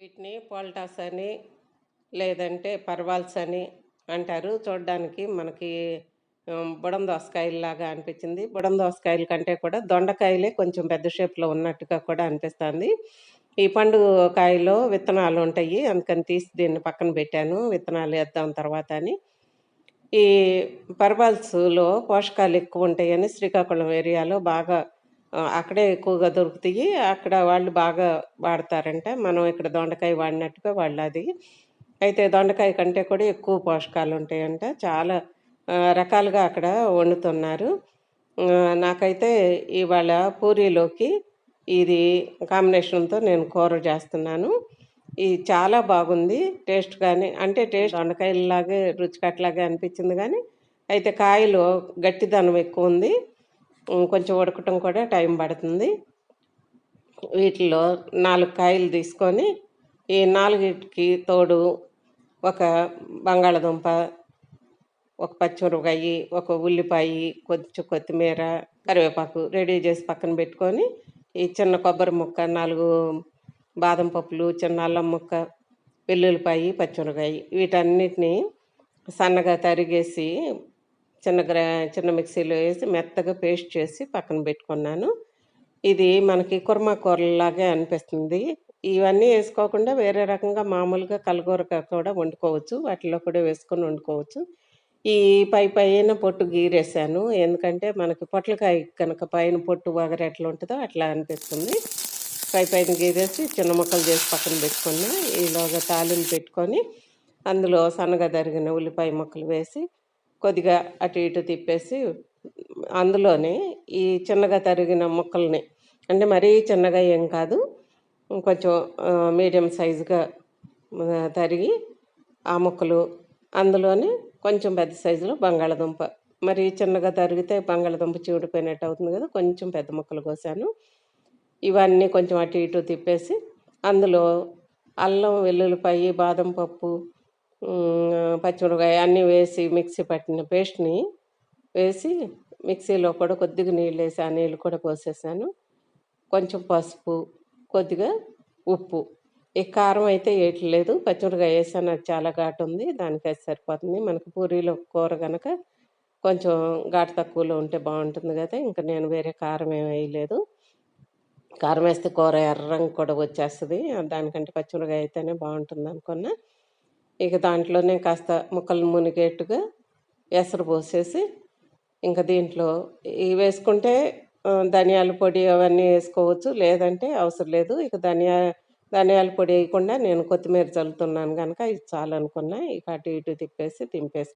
వీటిని పోల్టాస్ అని లేదంటే పర్వాల్స్ అని అంటారు. చూడడానికి మనకి బుడం దోసకాయలాగా అనిపించింది. బుడం దోసకాయల కంటే కూడా దొండకాయలే కొంచెం పెద్ద షేప్లో ఉన్నట్టుగా కూడా అనిపిస్తుంది. ఈ పండు కాయలో విత్తనాలు ఉంటాయి. అందుకని తీసి దీన్ని పక్కన పెట్టాను. విత్తనాలు వేద్దాం తర్వాత అని. ఈ పర్వాల్స్లో పోషకాలు ఎక్కువ ఉంటాయని శ్రీకాకుళం ఏరియాలో బాగా అక్కడే ఎక్కువగా దొరుకుతాయి. అక్కడ వాళ్ళు బాగా వాడతారంట. మనం ఇక్కడ దొండకాయ వాడినట్టుగా వాళ్ళు అది అయితే దొండకాయ కంటే కూడా ఎక్కువ పోషకాలు ఉంటాయంట. చాలా రకాలుగా అక్కడ వండుతున్నారు. నాకైతే ఇవాళ పూరీలోకి ఇది కాంబినేషన్తో నేను కూర చేస్తున్నాను. ఇది చాలా బాగుంది. టేస్ట్ కానీ అంటే టేస్ట్ దొండకాయలాగే రుచికట్లాగే అనిపించింది కానీ అయితే కాయలు గట్టిదనం ఎక్కువ ఉంది. కొంచెం ఉడకటం కూడా టైం పడుతుంది. వీటిలో నాలుగు కాయలు తీసుకొని ఈ నాలుగిటికి తోడు ఒక బంగాళదుంప ఒక పచ్చిమిరపకాయ ఒక ఉల్లిపాయ కొంచెం కొత్తిమీర కరివేపాకు రెడీ చేసి పక్కన పెట్టుకొని ఈ చిన్న కొబ్బరి ముక్క నాలుగు బాదం పప్పులు చిన్న అల్లం ముక్క వెల్లుల్లిపాయ పచ్చిమిరపకాయ వీటన్నిటిని సన్నగా తరిగేసి చిన్న గ్రా చిన్న మిక్సీలో వేసి మెత్తగా పేస్ట్ చేసి పక్కన పెట్టుకున్నాను. ఇది మనకి కుర్మా కూరలాగే అనిపిస్తుంది. ఇవన్నీ వేసుకోకుండా వేరే రకంగా మామూలుగా కలగూరగా కూడా వండుకోవచ్చు. వాటిలో కూడా వేసుకొని వండుకోవచ్చు. ఈ పై పైన పొట్టు గీరేసాను. ఎందుకంటే మనకి పొట్లకాయ కనుక పైన పొట్టు వగర ఎట్లా ఉంటుందో అట్లా అనిపిస్తుంది. పై పైన గీరేసి చిన్న ముక్కలు చేసి పక్కన పెట్టుకున్నా. ఈలోగా తాలింపు పెట్టుకొని అందులో సన్నగా తరిగిన ఉల్లిపాయ ముక్కలు వేసి కొద్దిగా అటు ఇటు తిప్పేసి అందులోనే ఈ చిన్నగా తరిగిన ముక్కల్ని అంటే మరీ చిన్నగా ఏం కాదు కొంచెం మీడియం సైజుగా తరిగి ఆ ముక్కలు అందులోనే కొంచెం పెద్ద సైజులో బంగాళదుంప. మరి చిన్నగా తరిగితే బంగాళదుంప చీడిపోయినట్టు అవుతుంది కదా కొంచెం పెద్ద ముక్కలు కోసాను. ఇవన్నీ కొంచెం అటు ఇటు తిప్పేసి అందులో అల్లం వెల్లుల్లిపాయ బాదం పప్పు పచ్చిమిరపకాయ అన్నీ వేసి మిక్సీ పట్టిన పేస్ట్ని వేసి మిక్సీలో కూడా కొద్దిగా నీళ్ళు వేసి ఆ నీళ్ళు కూడా పోసేసాను. కొంచెం పసుపు కొద్దిగా ఉప్పు. ఈ కారం అయితే వేయట్లేదు. పచ్చిమిరపకాయ వేసాను. అది చాలా ఘాటు ఉంది. దానికి సరిపోతుంది. మనకు పూరీలో కూర కనుక కొంచెం ఘాటు తక్కువలో ఉంటే బాగుంటుంది కదా. ఇంకా నేను వేరే కారం ఏమి వేయలేదు. కారం వేస్తే కూర ఎర్రంగా కూడా వచ్చేస్తుంది. దానికంటే పచ్చిమిరపకాయ అయితేనే బాగుంటుంది అనుకున్నా. ఇక దాంట్లోనే కాస్త ముక్కలు మునిగేట్టుగా ఎసరు పోసేసి ఇంకా దీంట్లో ఇవి వేసుకుంటే ధనియాల పొడి అవన్నీ వేసుకోవచ్చు. లేదంటే అవసరం లేదు. ఇక ధనియా ధనియాల పొడి వేయకుండా నేను కొత్తిమీర చల్లుతున్నాను కనుక ఇది చాలనుకున్నా ఇక అటు ఇటు తిప్పేసి దింపేసి